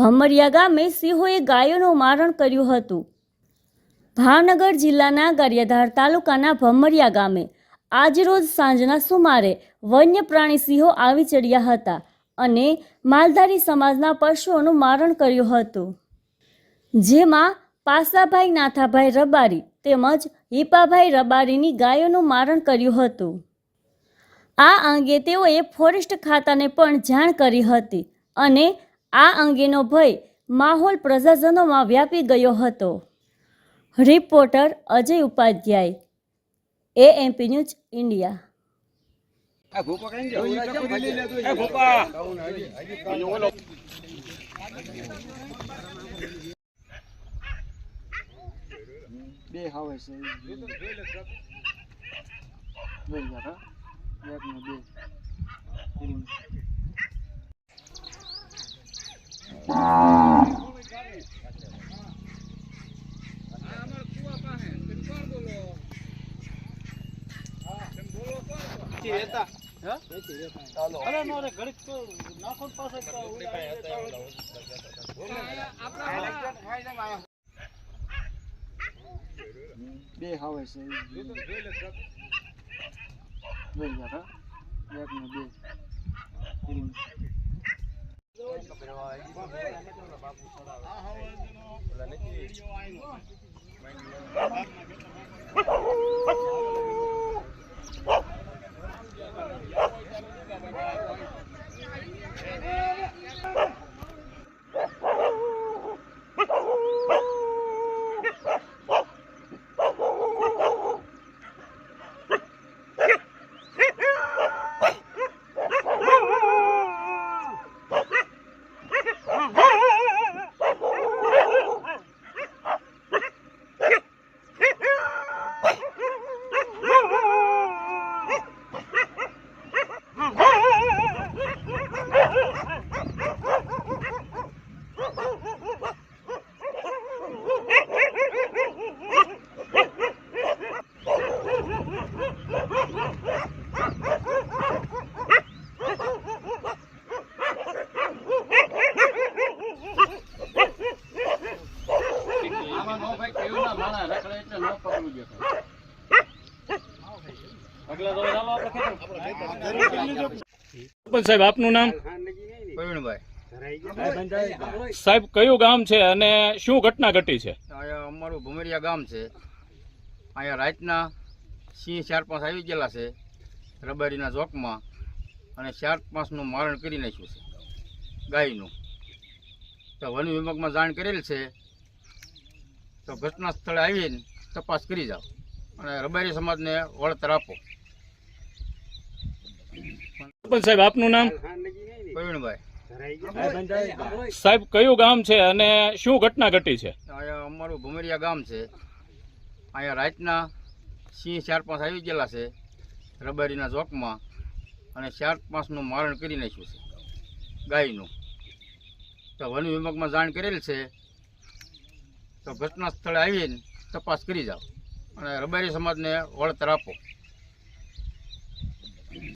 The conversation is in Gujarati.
ભમરિયા ગામે સિંહોએ ગાયોનું મારણ કર્યું હતું. ભાવનગર જિલ્લાના ગારિયાધાર તાલુકાના ભમરિયા ગામે આજરોજ સાંજના સુમારે વન્ય પ્રાણી સિંહો આવી ચડ્યા હતા અને માલધારી સમાજના પશુઓનું મારણ કર્યું હતું. જેમાં પાસાભાઈ, નાથાભાઈ રબારી તેમજ હિપાભાઈ રબારીની ગાયોનું મારણ કર્યું હતું. આ અંગે તેઓએ ફોરેસ્ટ ખાતાને પણ જાણ કરી હતી અને આ અંગેનો ભય માહોલ પ્રજાજનોમાં વ્યાપી ગયો હતો. Reporter Ajay Upadhyay AMP News India બે હવે છે. બે હજાર એક ને બે ત્રણ. અરે નો રે ઘડીક તો નાખો ને પાછા તો બે હવે છે બે? બે ત્રણ. રખડે એટલે નો પકડવું જોઈએ. સરપંચ સાહેબ આપનું નામ? પ્રવીણભાઈ સાહેબ કયું ગામ છે અને શું ઘટના ઘટી છે? અહીંયા અમારું ભુમરિયા ગામ છે. અહીંયા રાતના સિંહ ચાર પાંચ આવી ગયેલા છે રબારીના ચોકમાં. અને ચાર પાંચનું મારણ કરી નાખ્યું છે ગાયનું. તો વન વિભાગમાં જાણ કરેલ છે. તો ઘટના સ્થળે આવીને તપાસ કરી જાઓ અને રબારી સમાજને વળતર આપો. સરપંચ સાહેબ આપનું નામ? પ્રવીણભાઈ. સાહેબ કયું ગામ છે અને શું ઘટના ઘટી છે? અહીંયા અમારું ભુમરિયા ગામ છે. અહીંયા રાતના સિંહ ચાર પાંચ આવી ગયેલા છે રબારીના ચોકમાં અને ચાર પાંચનું મારણ કરી નાખ્યું છે ગાયનું. તો વન વિભાગમાં જાણ કરેલ છે તો ઘટના સ્થળે આવીને તપાસ કરી જાઓ. અને રબારી સમાજને વળતર આપો.